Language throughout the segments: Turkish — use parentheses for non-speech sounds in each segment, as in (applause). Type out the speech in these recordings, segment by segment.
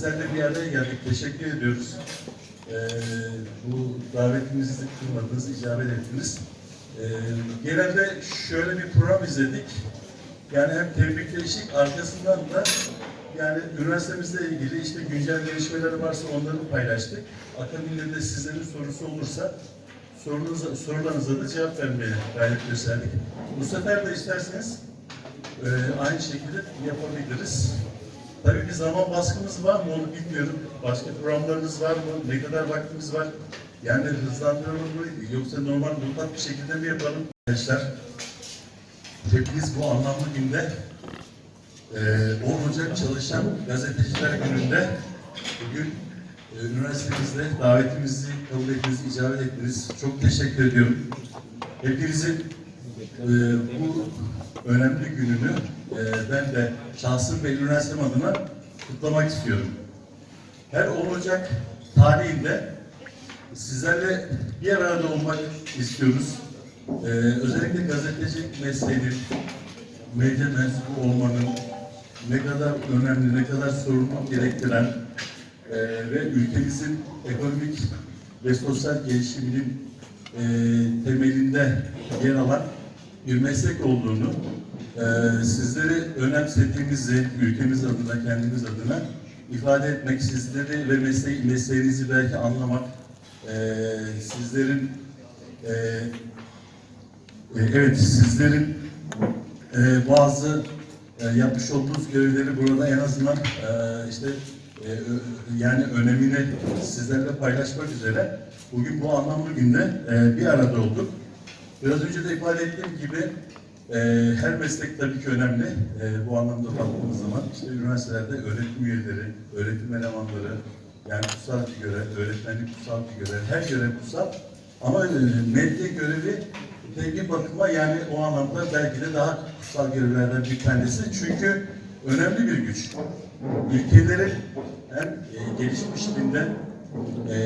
sizlerle bir araya geldik. Teşekkür ediyoruz. Ee, bu davetimizi kırmadınız, icabet ettiniz. Ee, genelde şöyle bir program izledik. Yani hem tebrikleştik, arkasından da yani üniversitemizle ilgili işte güncel gelişmeler varsa onları paylaştık. Akabinde de sizlerin sorusu olursa sorunuza, sorularınıza da cevap vermeye gayret gösterdik. Bu sefer de isterseniz e, aynı şekilde yapabiliriz. Tabii bir zaman baskımız var mı onu bilmiyorum. Başka programlarınız var mı? Ne kadar vaktimiz var? Yani hızlandıralım mı? Yoksa normal mutlak bir şekilde mi yapalım? Arkadaşlar, hepiniz bu anlamlı günde e, 10 Ocak Çalışan Gazeteciler Günü'nde bugün e, üniversitemizde davetimizi kabul ettiniz, icabet ettiniz. Çok teşekkür ediyorum. Hepinizin e, bu önemli gününü e, ben de şahsım ve üniversitem adına kutlamak istiyorum. Her 10 Ocak tarihinde sizlerle bir arada olmak istiyoruz. E, özellikle gazetecilik mesleğinin, medya mensubu olmanın ne kadar önemli, ne kadar sorumluluk gerektiren e, ve ülkemizin ekonomik ve sosyal gelişiminin e, temelinde yer alan bir meslek olduğunu, e, sizleri önemsediğimizi, ülkemiz adına, kendimiz adına ifade etmek, sizleri ve mesleği, mesleğinizi belki anlamak, e, sizlerin e, e, evet sizlerin e, bazı e, yapmış olduğunuz görevleri burada en azından e, işte e, yani önemini sizlerle paylaşmak üzere bugün bu anlamlı günde e, bir arada olduk. Biraz önce de ifade ettiğim gibi e, her meslek tabii ki önemli. E, bu anlamda baktığımız zaman işte üniversitelerde öğretim üyeleri, öğretim elemanları, yani kutsal bir görev, öğretmenlik kutsal bir görev, her görev kutsal. Ama e, medya görevi de bakıma yani o anlamda belki de daha kutsal görevlerden bir tanesi. Çünkü önemli bir güç. Ülkelerin hem e, gelişmişliğinden e,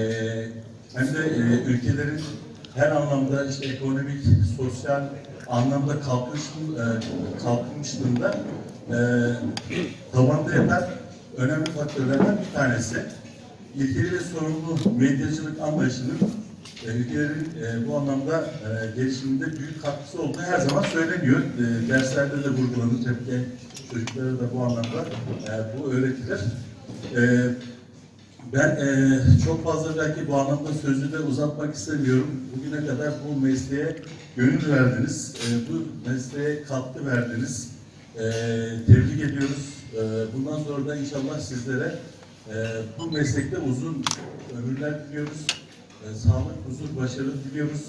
hem de e, ülkelerin her anlamda işte ekonomik, sosyal anlamda kalkış, e, kalkınmışlığında e, tabanda yatan önemli faktörlerden bir tanesi. İlkeli ve sorumlu medyacılık anlayışının e, ülkelerin e, bu anlamda e, gelişiminde büyük katkısı olduğu her zaman söyleniyor. E, derslerde de vurgulanır. Tabii ki çocuklara da bu anlamda e, bu öğretilir. E, ben e, çok fazla belki bu anlamda sözü de uzatmak istemiyorum. Bugüne kadar bu mesleğe gönül verdiniz, e, bu mesleğe katkı verdiniz. E, tebrik ediyoruz. E, bundan sonra da inşallah sizlere e, bu meslekte uzun ömürler diliyoruz. E, sağlık, huzur, başarı diliyoruz.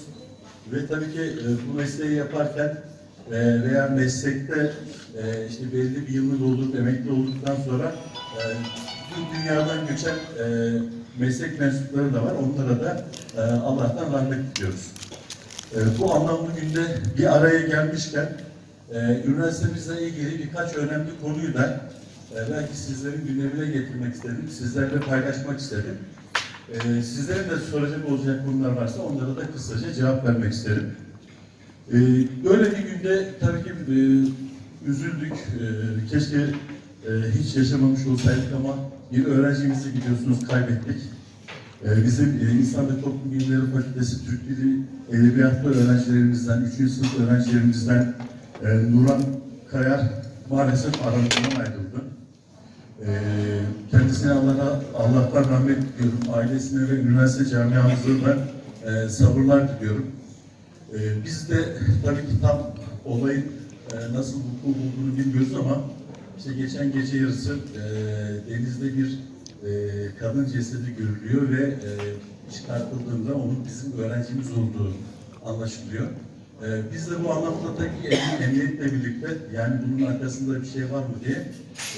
Ve tabii ki e, bu mesleği yaparken e, veya meslekte e, işte belli bir yılını doldurup emekli olduktan sonra e, bu dünyadan göçen e, meslek mensupları da var. Onlara da e, Allah'tan rahmet diliyoruz. E, bu anlamlı günde bir araya gelmişken e, üniversitemizle ilgili birkaç önemli konuyu da e, belki sizlerin gündemine getirmek istedim. Sizlerle paylaşmak istedim. E, sizlerin de soracak olacak konular varsa onlara da kısaca cevap vermek isterim. E, böyle bir günde tabii ki e, üzüldük. E, keşke e, hiç yaşamamış olsaydık ama bir öğrencimizi biliyorsunuz kaybettik. E, bizim e, İnsan ve Toplum Bilimleri Fakültesi Türk Dili Edebiyatı öğrencilerimizden, 3. sınıf öğrencilerimizden e, Nuran Kayar maalesef aramızdan ayrıldı. E, kendisine Allah'a, Allah'tan rahmet diliyorum. Ailesine ve üniversite camiamıza ben e, sabırlar diliyorum. E, biz de tabii ki tam olayın e, nasıl vuku bulduğunu bilmiyoruz ama işte geçen gece yarısı e, denizde bir e, kadın cesedi görülüyor ve e, çıkartıldığında onun bizim öğrencimiz olduğu anlaşılıyor. E, biz de bu anlamda tabii ki em- emniyetle birlikte yani bunun arkasında bir şey var mı diye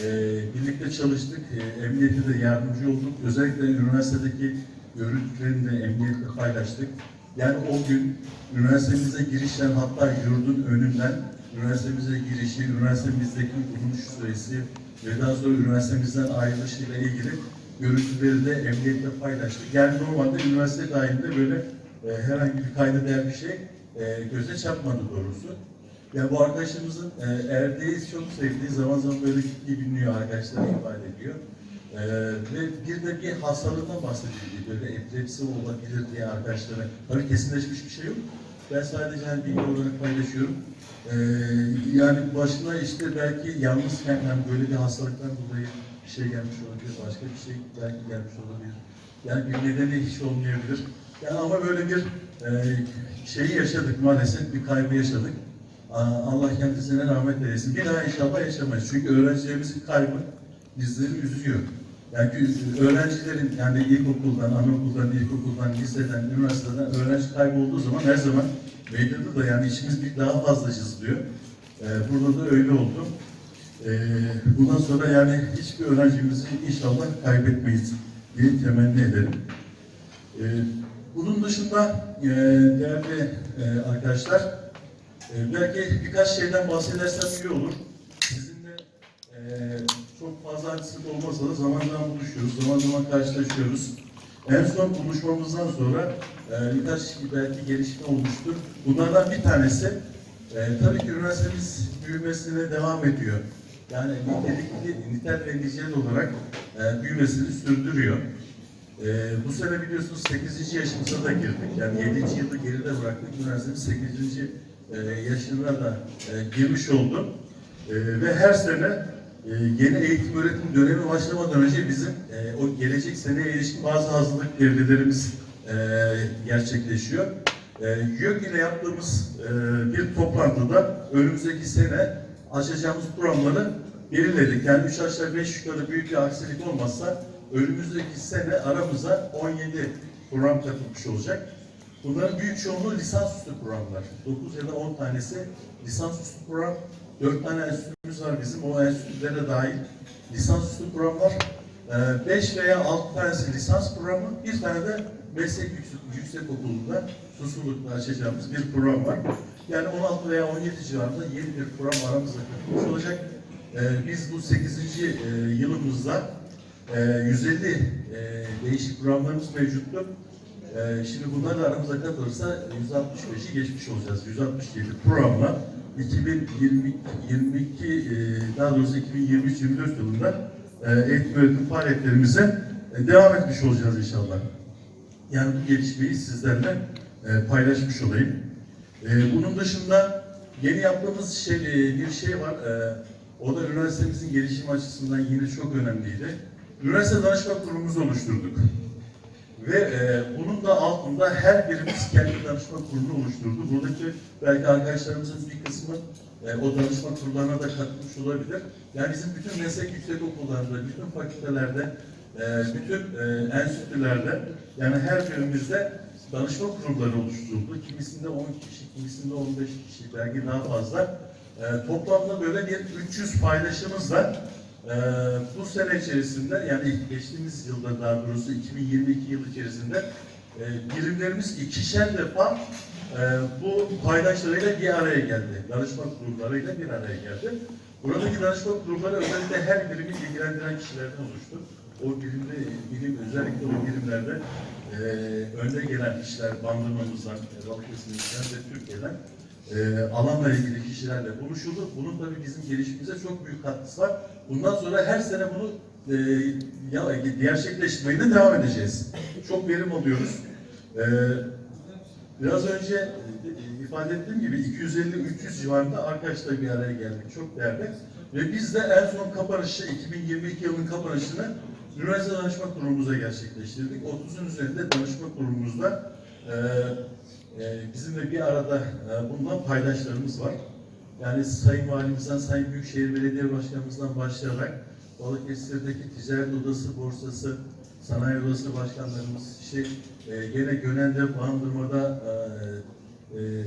e, birlikte çalıştık. E, emniyete de yardımcı olduk. Özellikle üniversitedeki görüntülerini de emniyetle paylaştık. Yani o gün üniversitemize girişten hatta yurdun önünden üniversitemize girişi, üniversitemizdeki bulunuş süresi ve daha sonra üniversitemizden ayrılışıyla ilgili görüntüleri de emniyetle paylaştık. Yani normalde üniversite dahilinde böyle e, herhangi bir kayda değer bir şey e, göze çarpmadı doğrusu. Yani bu arkadaşımızın e, Erdeğiz çok sevdiği zaman zaman böyle gittiği biliniyor arkadaşlar ifade ediyor. Ee, ve bir de bir hastalığından bahsedildi. Böyle epilepsi olabilir diye arkadaşlara. Tabii kesinleşmiş bir şey yok. Ben sadece hani bilgi olarak paylaşıyorum. Ee, yani başına işte belki yalnızken yani böyle bir hastalıktan dolayı bir şey gelmiş olabilir. Başka bir şey belki gelmiş olabilir. Yani bir nedeni hiç olmayabilir. Yani ama böyle bir e, şeyi yaşadık maalesef. Bir kaybı yaşadık. Allah kendisine rahmet eylesin. Bir daha inşallah yaşamayız. Çünkü öğrencilerimizin kaybı bizleri üzüyor. Yani ki öğrencilerin yani ilkokuldan, anaokuldan, ilkokuldan, liseden, üniversiteden öğrenci kaybolduğu zaman her zaman medyada da yani işimiz bir daha fazla çiziliyor. Ee, burada da öyle oldu. Ee, bundan sonra yani hiçbir öğrencimizi inşallah kaybetmeyiz diye temenni ederim. Ee, bunun dışında e, değerli e, arkadaşlar e, belki birkaç şeyden bahsedersem iyi olur. Sizinle e, çok fazla sık olmasa da zaman zaman buluşuyoruz, zaman zaman karşılaşıyoruz. En son buluşmamızdan sonra e, birkaç belki gelişme olmuştur. Bunlardan bir tanesi e, tabii ki üniversitemiz büyümesine devam ediyor. Yani nitelikli, nitel ve nicel olarak e, büyümesini sürdürüyor. E, bu sene biliyorsunuz 8. yaşımıza da girdik. Yani 7. yılı geride bıraktık. Üniversitemiz 8. E, yaşına da e, girmiş oldu. E, ve her sene e, yeni eğitim öğretim dönemi başlamadan önce bizim e, o gelecek seneye ilişkin bazı hazırlık devrelerimiz e, gerçekleşiyor. E, YÖK ile yaptığımız e, bir toplantıda önümüzdeki sene açacağımız programları belirledik. Yani 3 aşağı 5 yukarı büyük bir aksilik olmazsa önümüzdeki sene aramıza 17 program katılmış olacak. Bunların büyük çoğunluğu lisansüstü programlar. 9 ya da 10 tanesi lisansüstü program. 4 tane enstitümüz var bizim. O enstitülere dahil lisansüstü programlar. 5 veya 6 tanesi lisans programı. Bir tane de meslek yüksek, yüksek okulunda susurlukla açacağımız bir program var. Yani 16 veya 17 civarında yeni bir program aramızda katılmış olacak. Ee, biz bu 8. e, yılımızda e, 150 e, değişik programlarımız mevcuttur. Ee, şimdi bunlar da aramıza katılırsa 165'i geçmiş olacağız. 167 programla 2022 e, daha doğrusu 2023-24 yılında e, eğitim öğretim faaliyetlerimize e, devam etmiş olacağız inşallah. Yani bu gelişmeyi sizlerle paylaşmış olayım. Bunun dışında yeni yaptığımız şey, bir şey var. O da üniversitemizin gelişim açısından yine çok önemliydi. Üniversite danışma kurumumuzu oluşturduk. Ve e, bunun da altında her birimiz kendi danışma kurulunu oluşturdu. Buradaki belki arkadaşlarımızın bir kısmı e, o danışma kurullarına da katılmış olabilir. Yani bizim bütün meslek yüksek okullarında, bütün fakültelerde, e, bütün e, enstitülerde yani her birimizde danışma kurulları oluşturuldu. Kimisinde 10 kişi, kimisinde 15 kişi, belki daha fazla. E, toplamda böyle bir 300 paylaşımızla ee, bu sene içerisinde yani geçtiğimiz yılda daha doğrusu 2022 yıl içerisinde e, birimlerimiz ikişer defa e, bu paydaşlarıyla bir araya geldi. Danışma kurullarıyla bir araya geldi. Buradaki danışma kurulları özellikle her birimi ilgilendiren kişilerden oluştu. O birimde, birim, özellikle o birimlerde e, önde gelen kişiler bandırmamızdan, Balıkesir'den ve Türkiye'den e, alanla ilgili kişilerle buluşuldu. Bunun tabii bizim gelişimimize çok büyük katkısı var. Bundan sonra her sene bunu e, gerçekleştirmeye de devam edeceğiz. Çok verim alıyoruz. E, biraz önce e, ifade ettiğim gibi 250-300 civarında arkadaşlar bir araya geldik. Çok değerli. Ve biz de en son kapanışı, 2022 yılının kapanışını Üniversite Danışma Kurulumuza gerçekleştirdik. 30'un üzerinde danışma kurulumuzda e, e, bizimle bir arada e, bulunan paydaşlarımız var. Yani Sayın Valimizden, Sayın Büyükşehir Belediye Başkanımızdan başlayarak Balıkesir'deki Ticaret Odası, Borsası, Sanayi Odası Başkanlarımız, işte e, gene Gönen'de, Bandırma'da e, e,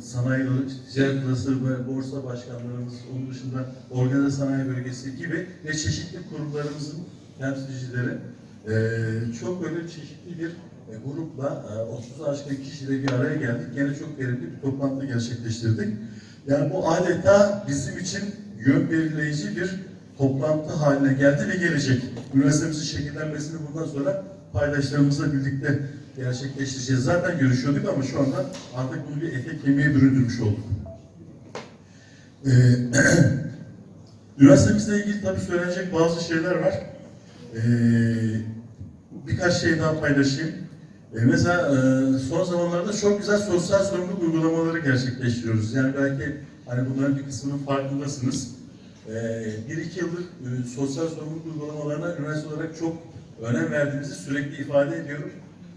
Sanayi Ticaret Odası Borsa Başkanlarımız, onun dışında Organize Sanayi Bölgesi gibi ve çeşitli kurumlarımızın temsilcileri e, çok böyle çeşitli bir e, grupla e, 30'u aşkın kişiyle bir araya geldik. Gene çok verimli bir toplantı gerçekleştirdik. Yani bu adeta bizim için yön belirleyici bir toplantı haline geldi ve gelecek. Üniversitemizin şekillenmesini bundan sonra paydaşlarımızla birlikte gerçekleştireceğiz. Zaten görüşüyorduk ama şu anda artık bunu bir ete kemiğe büründürmüş olduk. Ee, (clears throat) üniversitemizle ilgili tabii söylenecek bazı şeyler var. Ee, birkaç şey daha paylaşayım. Ee, mesela e, son zamanlarda çok güzel sosyal sorumluluk uygulamaları gerçekleştiriyoruz. Yani belki hani bunların bir kısmının farkındasınız. Ee, bir iki yıldır e, sosyal sorumluluk uygulamalarına üniversite olarak çok önem verdiğimizi sürekli ifade ediyorum.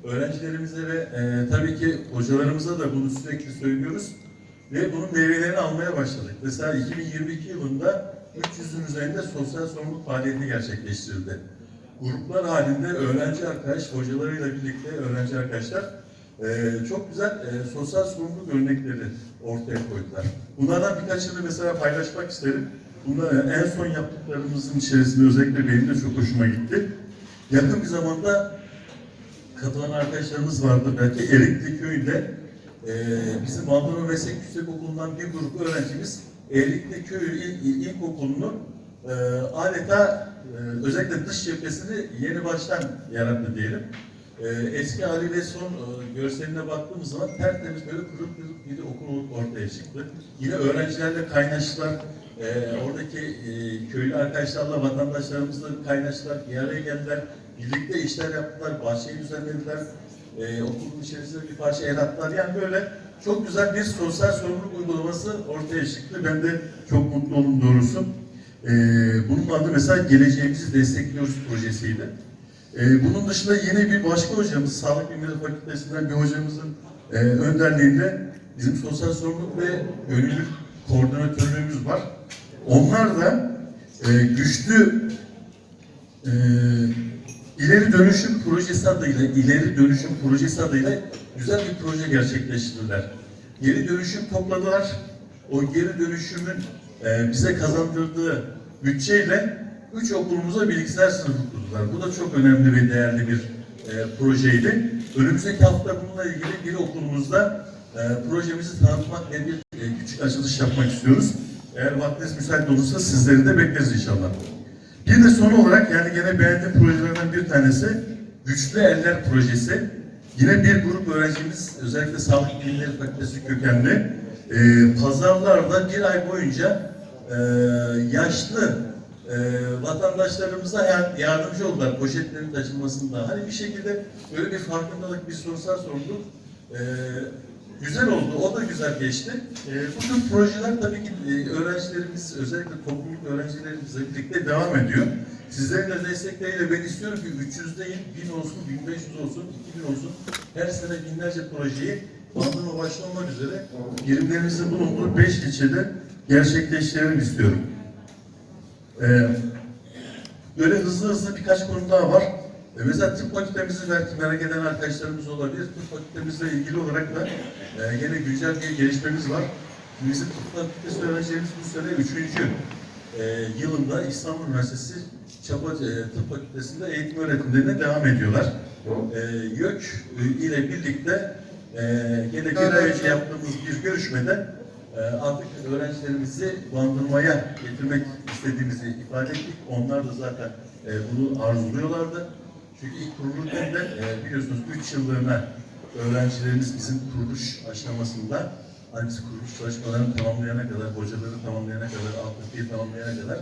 Öğrencilerimize ve e, tabii ki hocalarımıza da bunu sürekli söylüyoruz. Ve bunun meyvelerini almaya başladık. Mesela 2022 yılında 300'ün üzerinde sosyal sorumluluk faaliyeti gerçekleştirildi. Gruplar halinde öğrenci arkadaş, hocalarıyla birlikte öğrenci arkadaşlar e, çok güzel e, sosyal sorumluluk örnekleri ortaya koydular. Bunlardan birkaçını mesela paylaşmak isterim. Bunlar en son yaptıklarımızın içerisinde özellikle benim de çok hoşuma gitti. Yakın bir zamanda katılan arkadaşlarımız vardı. Belki Erikli köyünde e, bizim Bandırma Meslek Yüksekokulu'ndan bir grup öğrencimiz Erikli Köyü İl, İl, İlkokulu'nu e, adeta e, özellikle dış cephesini yeni baştan yarattı diyelim. E, eski haliyle son e, görseline baktığımız zaman tertemiz böyle kırık kırık bir okul ortaya çıktı. Yine öğrencilerle kaynaştılar. E, oradaki e, köylü arkadaşlarla, vatandaşlarımızla kaynaştılar, bir araya geldiler. Birlikte işler yaptılar, bahçeyi düzenlediler. Okulun içerisinde bir parça el attılar. Yani böyle çok güzel bir sosyal sorumluluk uygulaması ortaya çıktı. Ben de çok mutlu oldum doğrusu. E, bunun adı mesela Geleceğimizi Destekliyoruz projesiydi. E, bunun dışında yeni bir başka hocamız, Sağlık Bilimleri Fakültesinden bir hocamızın e, önderliğinde bizim sosyal sorumluluk ve gönüllülük koordinatörlüğümüz var. Onlar da e, güçlü e, ileri dönüşüm projesi adıyla, ileri dönüşüm projesi adıyla güzel bir proje gerçekleştirdiler. Geri dönüşüm topladılar. O geri dönüşümün e, bize kazandırdığı bütçeyle üç okulumuza bilgisayar sınıfı kurdular. Bu da çok önemli ve değerli bir e, projeydi. Önümüzdeki hafta bununla ilgili bir okulumuzda e, projemizi tanıtmak ve bir e, küçük açılış yapmak istiyoruz. Eğer vaktiniz müsait olursa sizleri de bekleriz inşallah. Bir de son olarak yani gene beğendiğim projelerden bir tanesi Güçlü Eller Projesi. Yine bir grup öğrencimiz özellikle Sağlık Bilimleri Fakültesi kökenli e, pazarlarda bir ay boyunca e, yaşlı e, vatandaşlarımıza ya- yardımcı oldular poşetlerin taşınmasında. Hani bir şekilde böyle bir farkındalık, bir sosyal sorumluluk e, güzel oldu. O da güzel geçti. E, bu projeler tabii ki e, öğrencilerimiz, özellikle topluluk öğrencilerimizle birlikte devam ediyor. Sizlerin de destekleriyle ben istiyorum ki 300 değil, 1000 olsun, 1500 olsun, 2000 olsun. Her sene binlerce projeyi Bandırma başta olmak üzere birimlerimizin bulunduğu 5 ilçede gerçekleştirelim istiyorum. Ee, böyle hızlı hızlı birkaç konu daha var. Ee, mesela tıp fakültemizi belki merak eden arkadaşlarımız olabilir. Tıp fakültemizle ilgili olarak da e, yine güncel bir gelişmemiz var. Bizim tıp fakültesi öğrencilerimiz bu sene üçüncü e, yılında İstanbul Üniversitesi Çapa e, Tıp Fakültesi'nde eğitim öğretimlerine devam ediyorlar. E, YÖK e, ile birlikte e, gene bir önce yaptığımız bir görüşmede e, artık öğrencilerimizi bandırmaya getirmek istediğimizi ifade ettik. Onlar da zaten e, bunu arzuluyorlardı. Çünkü ilk kurulurken de e, biliyorsunuz 3 yıllığına öğrencilerimiz bizim kuruluş aşamasında hani kuruluş çalışmalarını tamamlayana kadar, hocaları tamamlayana kadar, altyapıyı tamamlayana kadar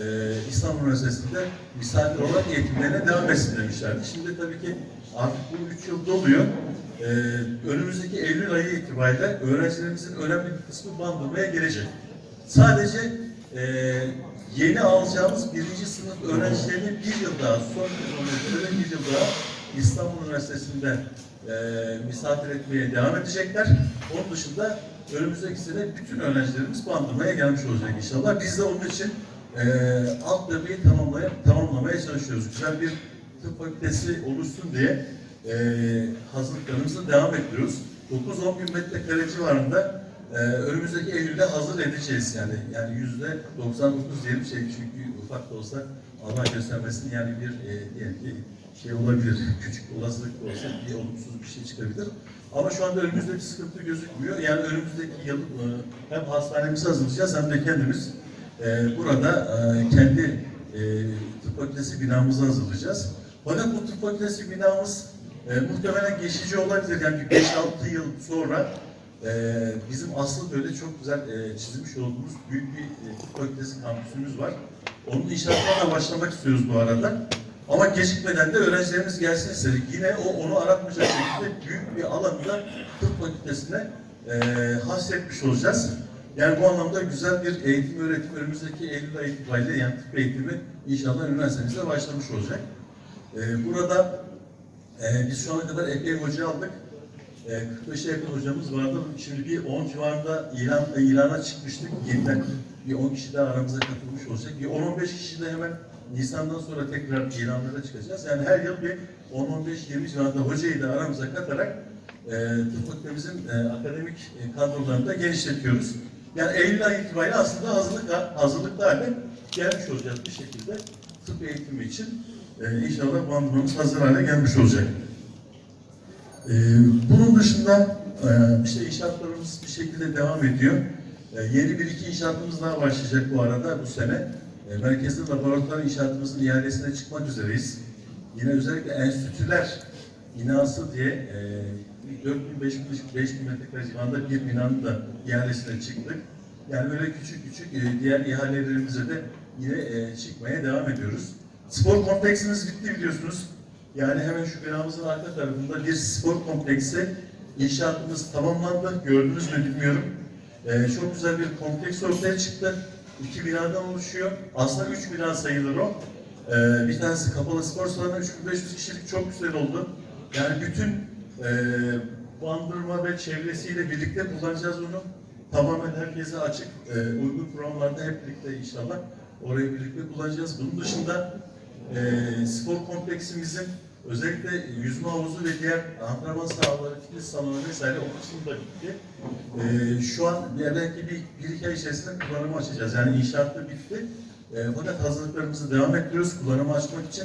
e, İstanbul Üniversitesi'nde misafir olarak eğitimlerine devam etsin demişlerdi. Şimdi tabii ki artık bu 3 yıl doluyor. E, önümüzdeki Eylül ayı itibariyle öğrencilerimizin önemli bir kısmı bandırmaya gelecek. Sadece e, yeni alacağımız birinci sınıf öğrencilerini bir yıl daha, son sezonda bir yıl daha İstanbul Üniversitesi'nde e, misafir etmeye devam edecekler. Onun dışında önümüzdeki sene bütün öğrencilerimiz bandırmaya gelmiş olacak inşallah. Biz de onun için e, altyapıyı tamamlaya, tamamlamaya çalışıyoruz. Güzel bir tıp fakültesi oluşsun diye e, hazırlıklarımızı devam ediyoruz. 9-10 bin metrekare civarında e, önümüzdeki Eylül'de hazır edeceğiz yani. Yani yüzde 99 diyelim şey çünkü ufak da olsa Allah göstermesin yani bir e, diyelim ki şey olabilir, (laughs) küçük olasılık olsa bir olumsuz bir şey çıkabilir. Ama şu anda önümüzde bir sıkıntı gözükmüyor. Yani önümüzdeki yıl e, hem hastanemizi hazırlayacağız hem de kendimiz e, burada e, kendi e, tıp fakültesi binamızı hazırlayacağız. Fakat bu tıp fakültesi binamız e, muhtemelen geçici olabilir. Yani bir 5-6 yıl sonra e, bizim asıl böyle çok güzel e, çizmiş olduğumuz büyük bir e, tıp fakültesi kampüsümüz var. Onun inşaatına başlamak istiyoruz bu arada. Ama gecikmeden de öğrencilerimiz gelsin istedik. Yine o onu aratmayacak şekilde büyük bir alanda tıp fakültesine e, hasretmiş olacağız. Yani bu anlamda güzel bir eğitim öğretim önümüzdeki Eylül ayı itibariyle yani tıp eğitimi inşallah üniversitemizde başlamış olacak. E, burada e, biz şu ana kadar epey hoca aldık. E, 45'e yakın hocamız vardı. Şimdi bir 10 civarında ilan, ilana çıkmıştık. Yeniden bir 10 kişi daha aramıza katılmış olacak. Bir 10-15 kişi de hemen Nisan'dan sonra tekrar ilanlara çıkacağız. Yani her yıl bir 10-15-20 civarında hocayı da aramıza katarak e, tıp fakültemizin e, akademik e, kadrolarını da genişletiyoruz. Yani Eylül ayı itibariyle aslında hazırlık, hazırlıklı hale gelmiş olacağız bir şekilde tıp eğitimi için. E, inşallah bandımız hazır hale gelmiş olacak. Ee, bunun dışında e, işte inşaatlarımız bir şekilde devam ediyor. E, yeni bir iki inşaatımız daha başlayacak bu arada bu sene. E, merkezli laboratuvar inşaatımızın ihalesine çıkmak üzereyiz. Yine özellikle enstitüler binası diye e, 4000 5000 5000 metrekare civarında bir binanın da ihalesine çıktık. Yani böyle küçük küçük e, diğer ihalelerimize de yine e, çıkmaya devam ediyoruz. Spor kompleksimiz bitti biliyorsunuz. Yani hemen şu binamızın arka tarafında bir spor kompleksi inşaatımız tamamlandı. Gördünüz mü bilmiyorum. Ee, çok güzel bir kompleks ortaya çıktı. İki binadan oluşuyor. Aslında üç bina sayılır o. Bir tanesi kapalı spor salonu 3500 kişilik çok güzel oldu. Yani bütün e, bandırma ve çevresiyle birlikte kullanacağız onu. Tamamen herkese açık, e, uygun programlarda hep birlikte inşallah orayı birlikte kullanacağız. Bunun dışında e, spor kompleksimizin özellikle yüzme havuzu ve diğer antrenman sahaları, fitness salonu vesaire o kısmı da bitti. E, şu an belki bir, bir iki ay içerisinde kullanımı açacağız. Yani inşaat da bitti. E, fakat hazırlıklarımızı devam ettiriyoruz kullanımı açmak için.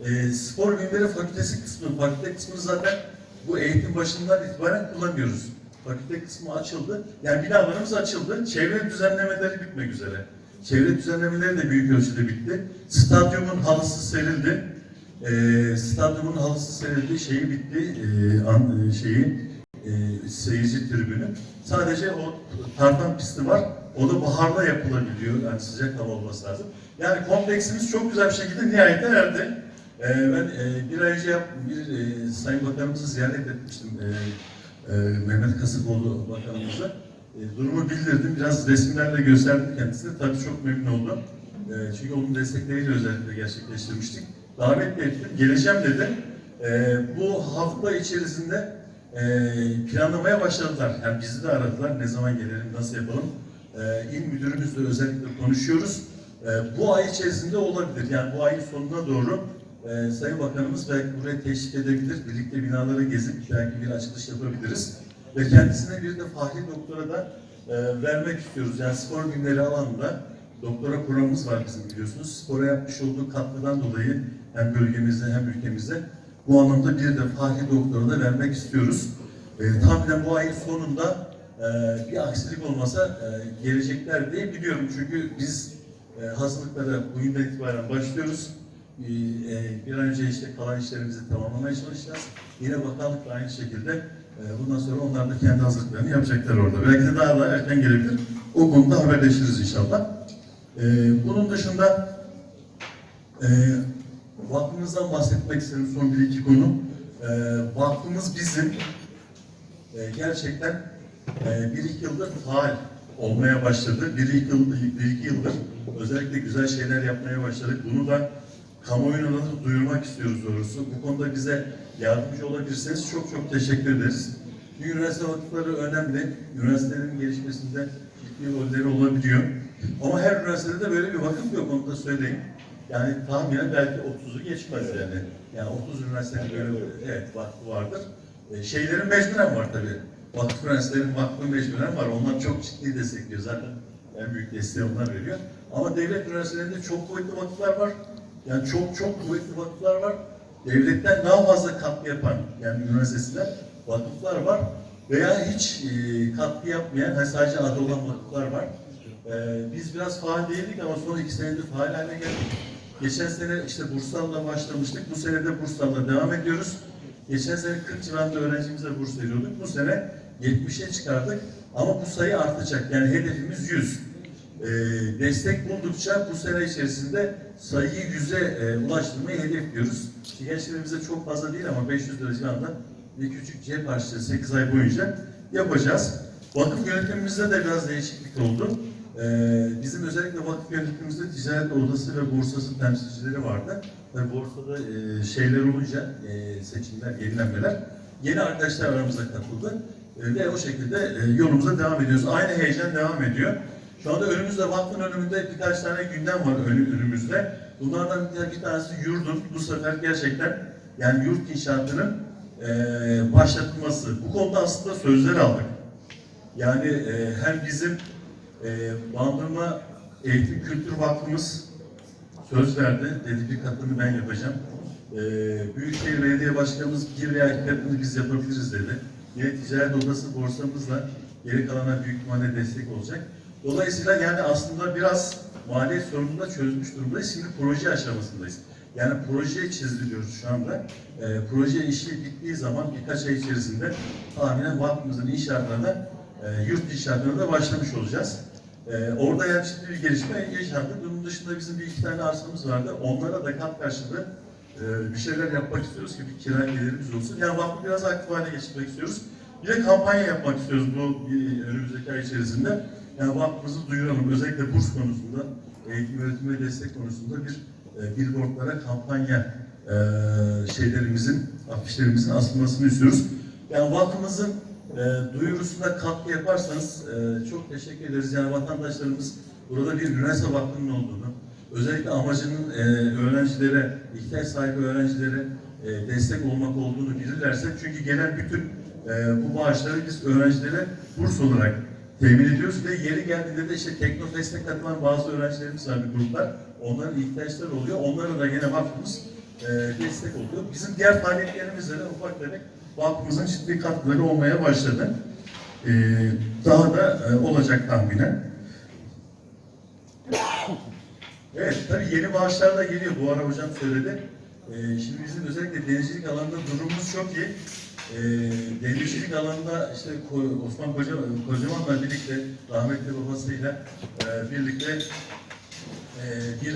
E, spor bilimleri fakültesi kısmı, fakülte kısmını zaten bu eğitim başından itibaren kullanıyoruz. Fakülte kısmı açıldı. Yani binalarımız açıldı. Çevre düzenlemeleri bitmek üzere. Çevre düzenlemeleri de büyük ölçüde bitti. Stadyumun halısı serildi. Ee, stadyumun halısı serildi, şeyi bitti, ee, an, e, şeyi e, seyirci tribünü. Sadece o tartan pisti var. O da baharda yapılabiliyor. Yani sıcak hava olması lazım. Yani kompleksimiz çok güzel bir şekilde nihayete erdi. Ee, ben e, bir ay önce bir e, Sayın Bakanımızı ziyaret etmiştim. E, e, Mehmet Kasıpoğlu Bakanımıza. E, durumu bildirdim. Biraz resimlerle gösterdim kendisine. Tabii çok memnun oldum. E, çünkü onun destekleriyle özellikle gerçekleştirmiştik. Davet ettim. Geleceğim dedi. E, bu hafta içerisinde e, planlamaya başladılar. Yani bizi de aradılar. Ne zaman gelelim, nasıl yapalım? E, İl müdürümüzle özellikle konuşuyoruz. E, bu ay içerisinde olabilir. Yani bu ayın sonuna doğru e, Sayın Bakanımız belki buraya teşvik edebilir. Birlikte binaları gezip belki bir açılış yapabiliriz. Ve kendisine bir de fahri doktora da e, vermek istiyoruz. Yani spor bilimleri alanında doktora programımız var bizim biliyorsunuz. Spora yapmış olduğu katkıdan dolayı hem bölgemize hem ülkemize bu anlamda bir de fahri doktora da vermek istiyoruz. E, tahminen bu ayın sonunda e, bir aksilik olmasa e, gelecekler diye biliyorum. Çünkü biz e, hazırlıklara bugünden itibaren başlıyoruz. E, e, bir an önce işte kalan işlerimizi tamamlamaya çalışacağız. Yine bakanlık da aynı şekilde e, bundan sonra onlar da kendi hazırlıklarını yapacaklar orada. Belki de daha da erken gelebilir. O konuda haberleşiriz inşallah. E, bunun dışında e, vakfımızdan bahsetmek istedim son bir iki konu. E, vakfımız bizim gerçekten bir iki yıldır faal olmaya başladı. Bir iki, yıl, bir iki yıldır özellikle güzel şeyler yapmaya başladık. Bunu da kamuoyuna da duyurmak istiyoruz doğrusu. Bu konuda bize yardımcı olabilirseniz çok çok teşekkür ederiz. Üniversite vakıfları önemli. Üniversitelerin gelişmesinde ciddi rolleri olabiliyor. Ama her üniversitede de böyle bir vakıf yok onu da söyleyeyim. Yani tahminen belki 30'u geçmez yani. Yani 30 üniversitenin böyle evet vakfı vardır. E, şeylerin mecburen var tabii. Vakıf üniversitelerin vakfı mecburen var. Onlar çok ciddi destekliyor zaten. En büyük desteği onlar veriyor. Ama devlet üniversitelerinde çok kuvvetli vakıflar var. Yani çok çok kuvvetli vakıflar var. Devletten daha fazla katkı yapan yani üniversiteler vakıflar var. Veya hiç e, katkı yapmayan sadece adı olan vakıflar var. E, biz biraz faal değildik ama son iki senedir faal hale geldik. Geçen sene işte burslarla başlamıştık. Bu sene de burslarla devam ediyoruz. Geçen sene 40 civarında öğrencimize burs veriyorduk. Bu sene 70'e çıkardık. Ama bu sayı artacak. Yani hedefimiz 100. e, destek buldukça bu sene içerisinde sayıyı yüze e, ulaştırmayı hedefliyoruz. İşte gençlerimize çok fazla değil ama 500 lira civarında bir küçük cep harçlığı 8 ay boyunca yapacağız. Vakıf yönetimimizde de biraz değişiklik oldu. Ee, bizim özellikle vakıf yönetimimizde ticaret odası ve borsası temsilcileri vardı. Ve borsada e, şeyler olunca e, seçimler, yenilenmeler yeni arkadaşlar aramıza katıldı. E, ve o şekilde e, yolumuza devam ediyoruz. Aynı heyecan devam ediyor. Şu anda önümüzde vakfın önünde birkaç tane gündem var önü- önümüzde. Bunlardan bir tanesi yurdun bu sefer gerçekten yani yurt inşaatının e, başlatılması. Bu konuda aslında sözler aldık. Yani e, hem bizim e, Bandırma Eğitim Kültür Vakfımız söz verdi. Dedi bir katını ben yapacağım. E, Büyükşehir Belediye Başkanımız bir veya iki katını biz yapabiliriz dedi. Yine ticaret odası borsamızla geri kalana büyük ihtimalle destek olacak. Dolayısıyla yani aslında biraz maliyet sorununu da çözmüş durumdayız. Şimdi proje aşamasındayız. Yani projeyi çizdiriyoruz şu anda. E, proje işi bittiği zaman birkaç ay içerisinde tahminen vakfımızın inşaatlarına, e, yurt inşaatlarına da başlamış olacağız. E, orada yani ciddi bir gelişme yaşandı. Bunun dışında bizim bir iki tane arsamız vardı. Onlara da kat karşılığı e, bir şeyler yapmak istiyoruz ki bir kira gelirimiz olsun. Yani vakfı biraz aktif hale getirmek istiyoruz. Bir de kampanya yapmak istiyoruz bu önümüzdeki ay içerisinde. Yani vakfımızı duyuralım. Özellikle burs konusunda, eğitim öğretime destek konusunda bir e, billboardlara kampanya e, şeylerimizin, afişlerimizin asılmasını istiyoruz. Yani vakfımızın e, duyurusuna katkı yaparsanız e, çok teşekkür ederiz. Yani vatandaşlarımız burada bir UNESCO Vakfı'nın olduğunu, özellikle amacının e, öğrencilere, ihtiyaç sahibi öğrencilere e, destek olmak olduğunu bilirlerse, çünkü gelen bütün e, bu bağışları biz öğrencilere burs olarak temin ediyoruz ve yeri geldiğinde de işte Teknofest'e katılan bazı öğrencilerimiz var bir gruplar. Onların ihtiyaçları oluyor. Onlara da yine vakfımız e, destek oluyor. Bizim diğer faaliyetlerimizde de ufak tefek vakfımızın ciddi katkıları olmaya başladı. E, daha da e, olacak tahminen. Evet, tabii yeni bağışlar da geliyor. Bu ara hocam söyledi. Ee, şimdi bizim özellikle denizcilik alanında durumumuz çok iyi. Ee, denizcilik alanında işte Osman Koca, Kocaman'la birlikte, rahmetli babasıyla e, birlikte e, bir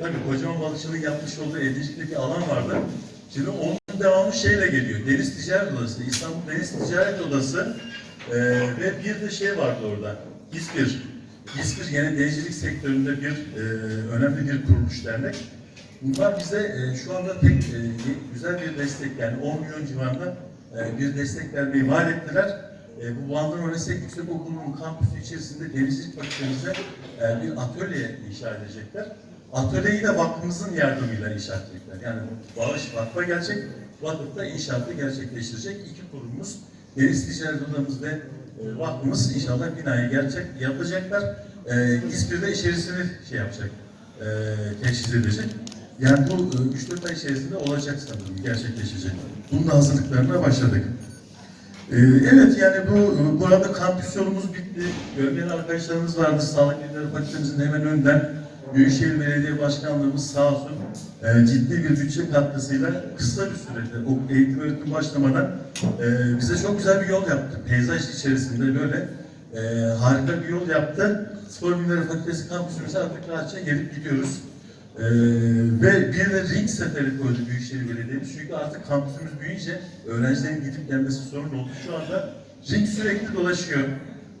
tabii Kocaman balıkçılığı yapmış olduğu Edicilik'teki alan vardı. Şimdi onun devamı şeyle geliyor. Deniz Ticaret Odası, İstanbul Deniz Ticaret Odası e, ve bir de şey vardı orada. İzmir. İzmir yine denizcilik sektöründe bir e, önemli bir kuruluş dernek. Bunlar bize e, şu anda tek e, güzel bir destek yani 10 milyon civarında e, bir destek vermeyi vaat ettiler. E, bu Bandırma Meslek Yüksek Okulu'nun kampüsü içerisinde denizcilik fakültemize e, bir atölye inşa edecekler. Atölyeyi de vakfımızın yardımıyla inşa edecekler. Yani bağış vakfa gelecek, vakıf da inşaatı gerçekleştirecek. İki kurumumuz Deniz Ticaret Odamız ve e, vakfımız inşallah binayı gerçek yapacaklar. E, İzmir'de içerisini şey yapacak, e, teşhis edecek. Yani bu e, 3-4 ay içerisinde olacak sanırım, gerçekleşecek. Bunun da hazırlıklarına başladık. Ee, evet yani bu burada kampüs yolumuz bitti. Görmeyen arkadaşlarımız vardı. Sağlık Bilimleri Fakültemizin hemen önden Büyükşehir Belediye Başkanlığımız sağ olsun e, ciddi bir bütçe katkısıyla kısa bir sürede o eğitim öğretim başlamadan e, bize çok güzel bir yol yaptı. Peyzaj içerisinde böyle e, harika bir yol yaptı. Spor Bilimleri Fakültesi kampüsümüze artık rahatça gelip gidiyoruz. Ee, ve bir de ring seferi koydu Büyükşehir Belediye'miz. Çünkü artık kampüsümüz büyüyünce öğrencilerin gidip gelmesi sorun oldu. Şu anda ring sürekli dolaşıyor.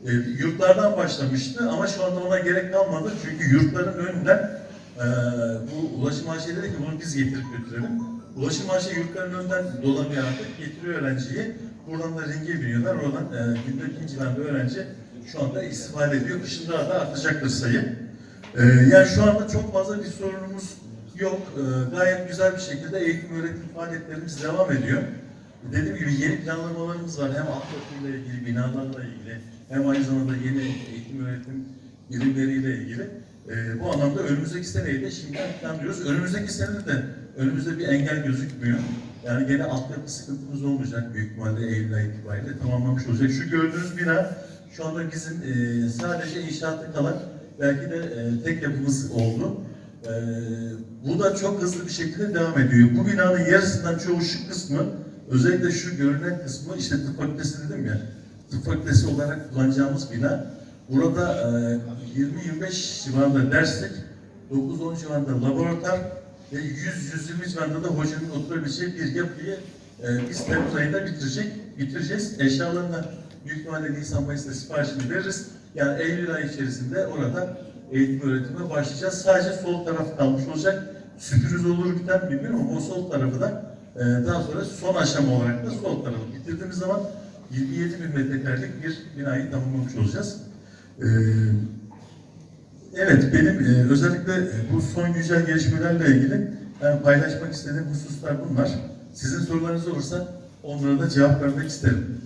Ee, yurtlardan başlamıştı ama şu anda ona gerek kalmadı. Çünkü yurtların önünden e, bu ulaşım AŞ dedi ki bunu biz getirip götürelim. Ulaşım AŞ yurtların önünden dolanıyor artık. Getiriyor öğrenciyi. Buradan da ringe biniyorlar. Oradan e, günde ikinci öğrenci şu anda istifade ediyor. Kışın daha da artacaktır sayı. Ee, yani şu anda çok fazla bir sorunumuz yok. Ee, gayet güzel bir şekilde eğitim öğretim faaliyetlerimiz devam ediyor. Dediğim gibi yeni planlamalarımız var. Hem altyapıyla ilgili, binalarla ilgili, hem aynı zamanda yeni eğitim öğretim birimleriyle ilgili. Ee, bu anlamda önümüzdeki seneyi de şimdiden planlıyoruz. Önümüzdeki senede de önümüzde bir engel gözükmüyor. Yani gene altyapı sıkıntımız olmayacak büyük ihtimalle Eylül ayı itibariyle tamamlamış olacak. Şu gördüğünüz bina şu anda bizim e, sadece inşaatı kalan belki de e, tek yapımız oldu. E, bu da çok hızlı bir şekilde devam ediyor. Bu binanın yarısından çoğu şu kısmı, özellikle şu görünen kısmı işte tıp fakültesi dedim ya, tıp fakültesi olarak kullanacağımız bina. Burada e, 20-25 civarında derslik, 9-10 civarında laboratuvar ve 100-120 civarında da hocanın oturabileceği bir yapıyı e, biz Temmuz ayında bitirecek, bitireceğiz. Eşyalarına büyük ihtimalle Nisan Mayıs'ta siparişini veririz. Yani Eylül ayı içerisinde orada eğitim öğretime başlayacağız. Sadece sol taraf kalmış olacak. Sürpriz olur biter mi bilmiyorum ama o sol tarafı da e, daha sonra son aşama olarak da sol tarafı bitirdiğimiz zaman 27 bin metrekarelik bir binayı tamamlamış olacağız. Ee, evet, benim e, özellikle bu son güncel gelişmelerle ilgili ben paylaşmak istediğim hususlar bunlar. Sizin sorularınız olursa onlara da cevap vermek isterim.